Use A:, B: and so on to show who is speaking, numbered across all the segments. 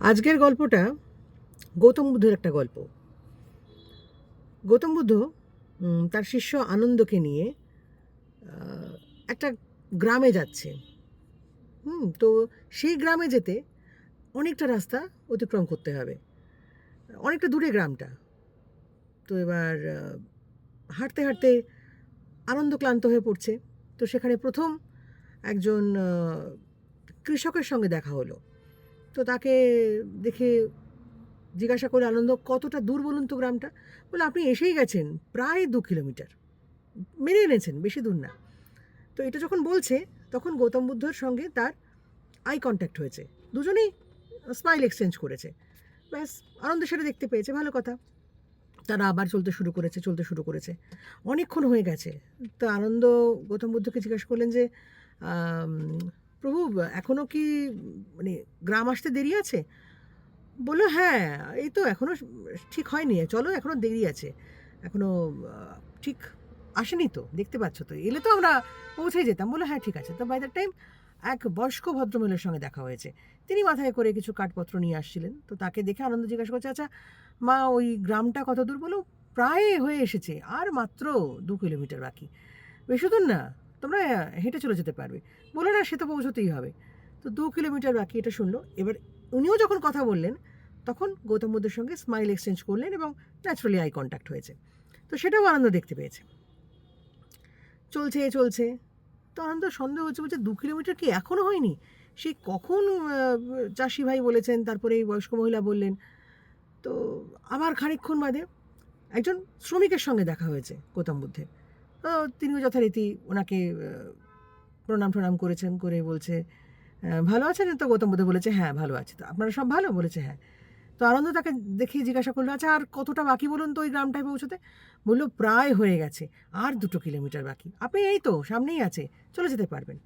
A: আজকের গল্পটা গৌতম বুদ্ধের একটা গল্প। গৌতম বুদ্ধ তার শিষ্য আনন্দকে নিয়ে একটা গ্রামে যাচ্ছে। হুম, তো সেই গ্রামে যেতে অনেকটা রাস্তা অতিক্রম করতে হবে। অনেকটা দূরে গ্রামটা। তো এবার হাঁটতে হাঁটতে আনন্দ ক্লান্ত হয়ে পড়ছে। তো সেখানে প্রথম একজন কৃষকের সঙ্গে দেখা হলো। তো তাকে দেখে জিজ্ঞাসা করে আনন্দ, কতটা দূর বলুন তো গ্রামটা? বলে, আপনি এসেই গেছেন প্রায় দু কিলোমিটার। মেনে এনেছেন, বেশি দূর না। তো এটা যখন বলছে, তখন গৌতম বুদ্ধর সঙ্গে তার আই কন্ট্যাক্ট হয়েছে। দুজনেই স্মাইল এক্সচেঞ্জ করেছে। ব্যাস আনন্দ সেটা দেখতে পেয়েছে, ভালো কথা। তারা আবার চলতে শুরু করেছে, চলতে শুরু করেছে। অনেকক্ষণ হয়ে গেছে। তো আনন্দ গৌতম বুদ্ধকে জিজ্ঞাসা করলেন যে প্রভু এখনও কি মানে গ্রাম আসতে দেরি আছে? বলল হ্যাঁ এই তো এখনও ঠিক হয়নি, চলো এখনও দেরি আছে। এখনও ঠিক আসেনি তো, দেখতে পাচ্ছ তো। এলে তো আমরা পৌঁছে যেতাম। বলে হ্যাঁ ঠিক আছে। তো বাই দ্য টাইম এক বয়স্ক ভদ্রমহিলার সঙ্গে দেখা হয়েছে। তিনি মাথায় করে কিছু কাঠপত্র নিয়ে আসছিলেন। তো তাকে দেখে আনন্দ জিজ্ঞাসা করছে আচ্ছা মা, ওই গ্রামটা কত দূর? বলো প্রায় হয়ে এসেছে, আর মাত্র দু কিলোমিটার বাকি। বেশি দূর না তোমরা হেঁটে চলে যেতে পারবে। বলো না সে তো পৌঁছতেই হবে। তো দু কিলোমিটার বাকি এটা শুনলো। এবার উনিও যখন কথা বললেন, তখন গৌতম বুদ্ধের সঙ্গে স্মাইল এক্সচেঞ্জ করলেন এবং ন্যাচারালি আই কন্ট্যাক্ট হয়েছে। তো সেটাও আনন্দ দেখতে পেয়েছে। চলছে চলছে। তো আনন্দ, সন্দেহ হচ্ছে, বলছে, দু কিলোমিটার কি এখনও হয়নি? সে কখন চাষি ভাই বলেছেন, তারপরে এই বয়স্ক মহিলা বললেন। তো আবার খানিকক্ষণ বাদে একজন শ্রমিকের সঙ্গে দেখা হয়েছে গৌতম বুদ্ধের। তিনিও যথারীতি ওনাকে প্রণাম প্রণাম করেছেন, করে বলছে ভালো আছেন? তো গৌতম বুদ্ধ বলেছে হ্যাঁ ভালো আছে। তো আপনারা সব ভালো? বলেছে হ্যাঁ। তো আনন্দ তাকে দেখে জিজ্ঞাসা করল আচ্ছা আর কতটা বাকি বলুন তো ওই গ্রামটায় পৌঁছতে? বলল, প্রায় হয়ে গেছে, আর দুটো কিলোমিটার বাকি। আপনি এই তো, সামনেই আছে, চলে যেতে পারবেন।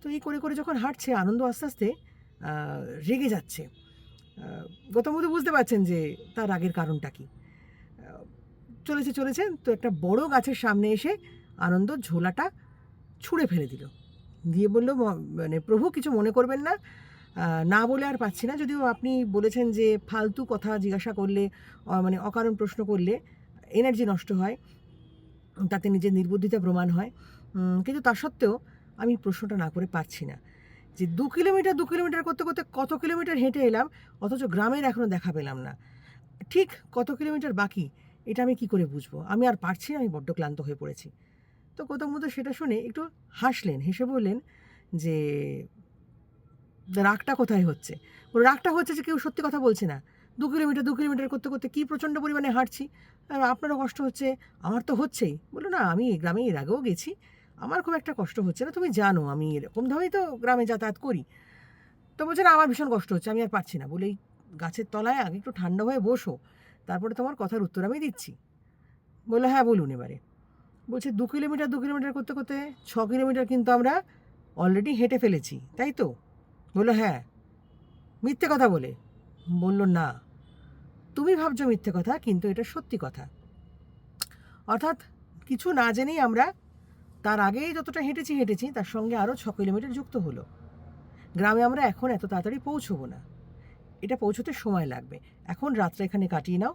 A: তো এই করে করে যখন হাঁটছে, আনন্দ আস্তে আস্তে রেগে যাচ্ছে। গৌতম বুদ্ধ বুঝতে পারছেন যে তার রাগের কারণটা কি। চলেছে চলেছে তো একটা বড় গাছের সামনে এসে আনন্দ ঝোলাটা ছুঁড়ে ফেলে দিল। দিয়ে বলল, "ম- মানে প্রভু কিছু মনে করবেন না। না বলে আর পাচ্ছি না। যদিও আপনি বলেছেন যে ফালতু কথা জিজ্ঞাসা করলে মানে অকারণ প্রশ্ন করলে এনার্জি নষ্ট হয়, তাতে নিজের নির্বুদ্ধিতা প্রমাণ হয়। কিন্তু তা সত্ত্বেও আমি প্রশ্নটা না করে পাচ্ছি না। যে দু কিলোমিটার দু কিলোমিটার করতে করতে কত কিলোমিটার হেঁটে এলাম, অথচ গ্রামের এখনও দেখা পেলাম না। ঠিক কত কিলোমিটার বাকি? এটা আমি কি করে বুঝব? আমি আর পারছি আমি বড্ড ক্লান্ত হয়ে পড়েছি। তো গৌতম বুদ্ধ সেটা শুনে একটু হাসলেন, হেসে বললেন যে, রাগটা কোথায় হচ্ছে? রাগটা হচ্ছে যে কেউ সত্যি কথা বলছে না। দু কিলোমিটার দু কিলোমিটার করতে করতে কী প্রচণ্ড পরিমাণে হাঁটছি? আপনারও কষ্ট হচ্ছে? আমার তো হচ্ছেই। বলল, না, আমি গ্রামে এর আগেও গেছি। আমার খুব একটা কষ্ট হচ্ছে না। তুমি জানো, আমি এরকমভাবেই তো গ্রামে যাতায়াত করি। তো বলছে, না, আমার ভীষণ কষ্ট হচ্ছে, আমি আর পারছি না। বলে, এই গাছের তলায় আগে একটু ঠান্ডা হয়ে বসো। তারপরে তোমার কথার উত্তর আমি দিচ্ছি। বলল হ্যাঁ বলুন এবারে। বলছে, দু কিলোমিটার দু কিলোমিটার করতে করতে ছ কিলোমিটার কিন্তু আমরা অলরেডি হেঁটে ফেলেছি, তাই তো? বলল হ্যাঁ। মিথ্যে কথা বলে? বলল, না। তুমি ভাবছ মিথ্যে কথা, কিন্তু এটা সত্যি কথা। অর্থাৎ কিছু না জেনেই আমরা তার আগেই যতটা হেঁটেছি হেঁটেছি, তার সঙ্গে আরও ছ কিলোমিটার যুক্ত হলো। গ্রামে আমরা এখন এত তাড়াতাড়ি পৌঁছবো না। এটা পৌঁছতে সময় লাগবে। এখন রাত্রে এখানে কাটিয়ে নাও।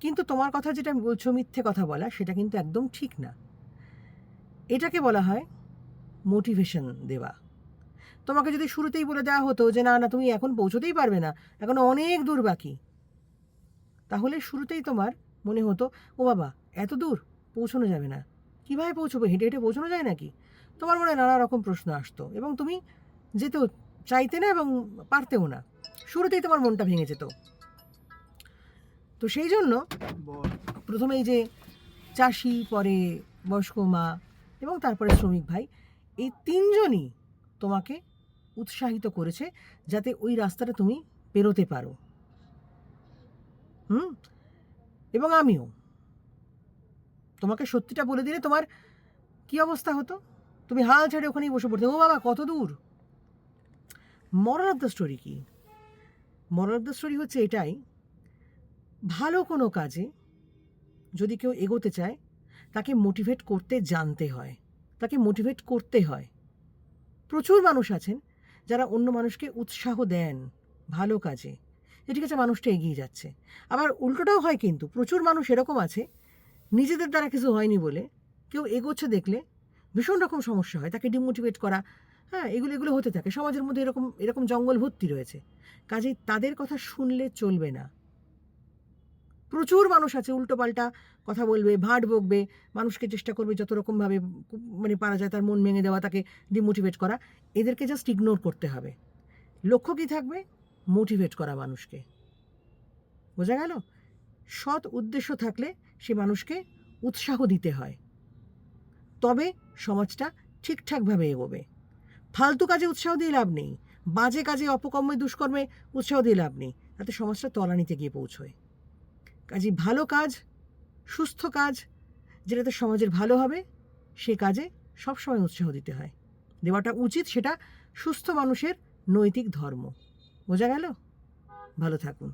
A: কিন্তু তোমার কথা যেটা বলছো, মিথ্যে কথা বলা, সেটা কিন্তু একদম ঠিক না। এটাকে বলা হয় মোটিভেশন দেওয়া। তোমাকে যদি শুরুতেই বলে দেওয়া হতো যে, না না, তুমি এখন পৌঁছতেই পারবে না, এখন অনেক দূর বাকি। তাহলে শুরুতেই তোমার মনে হতো, ও বাবা, এত দূর, পৌঁছানো যাবে না। কীভাবে পৌঁছবো? হেঁটে হেঁটে পৌঁছানো যায় নাকি? তোমার মনে নানা রকম প্রশ্ন আসতো এবং তুমি যেতেও চাইতে না এবং পারতেও না। শুরুতেই তোমার মনটা ভেঙে যেত। তো সেই জন্য প্রথমে এই যে চাষি পরে বয়স্ক মা এবং তারপরে শ্রমিক ভাই এই তিনজনই তোমাকে উৎসাহিত করেছে যাতে ওই রাস্তাটা তুমি পেরোতে পারো। হুম? এবং আমিও। তোমাকে সত্যিটা বলে দিলে তোমার কি অবস্থা হতো? তুমি হাল ছেড়ে ওখানেই বসে পড়তে। ও বাবা কত দূর? মরাল অফ দ্য স্টোরি কি? মরাল অফ দ্য স্টোরি হচ্ছে এটাই, ভালো কোনো কাজে যদি কেউ এগোতে চায়, তাকে মোটিভেট করতে জানতে হয়, তাকে মোটিভেট করতে হয়। প্রচুর মানুষ আছেন যারা অন্য মানুষকে উৎসাহ দেন ভালো কাজে যে ঠিক আছে মানুষটা এগিয়ে যাচ্ছে। আবার উল্টোটাও হয় কিন্তু, প্রচুর মানুষ এরকম আছে, নিজেদের দ্বারা কিছু হয়নি বলে কেউ এগোচ্ছে দেখলে ভীষণ রকম সমস্যা হয়, তাকে ডিমোটিভেট করা হ্যাঁ এগুলো এগুলো হতে থাকে। সমাজের মধ্যে এরকম এরকম জঙ্গল ভর্তি রয়েছে। কাজেই তাদের কথা শুনলে চলবে না। প্রচুর মানুষ আছে, উল্টোপাল্টা কথা বলবে ভাট বকবে, মানুষকে চেষ্টা করবে যত রকমভাবে মানে পারা যায় তার মন ভেঙে দেওয়া, তাকে ডিমোটিভেট করা। এদেরকে জাস্ট ইগনোর করতে হবে। লক্ষ্য কী থাকবে? মোটিভেট করা মানুষকে। বোঝা গেল? সৎ উদ্দেশ্য থাকলে সে মানুষকে উৎসাহ দিতে হয়। তবে সমাজটা ঠিকঠাকভাবে এগোবে। ফালতু কাজে উৎসাহ দিয়ে লাভ নেই। বাজে কাজে অপকর্মে, দুষ্কর্মে উৎসাহ দিয়ে লাভ নেই। তাতে সমাজটা তলানিতে গিয়ে পৌঁছয়। কাজে ভালো কাজ, সুস্থ কাজ, যেটাতে সমাজের ভালো হবে, সে কাজে সবসময় উৎসাহ দিতে হয়। দেওয়াটা উচিত সেটা সুস্থ মানুষের নৈতিক ধর্ম। বোঝা গেল? ভালো থাকুন।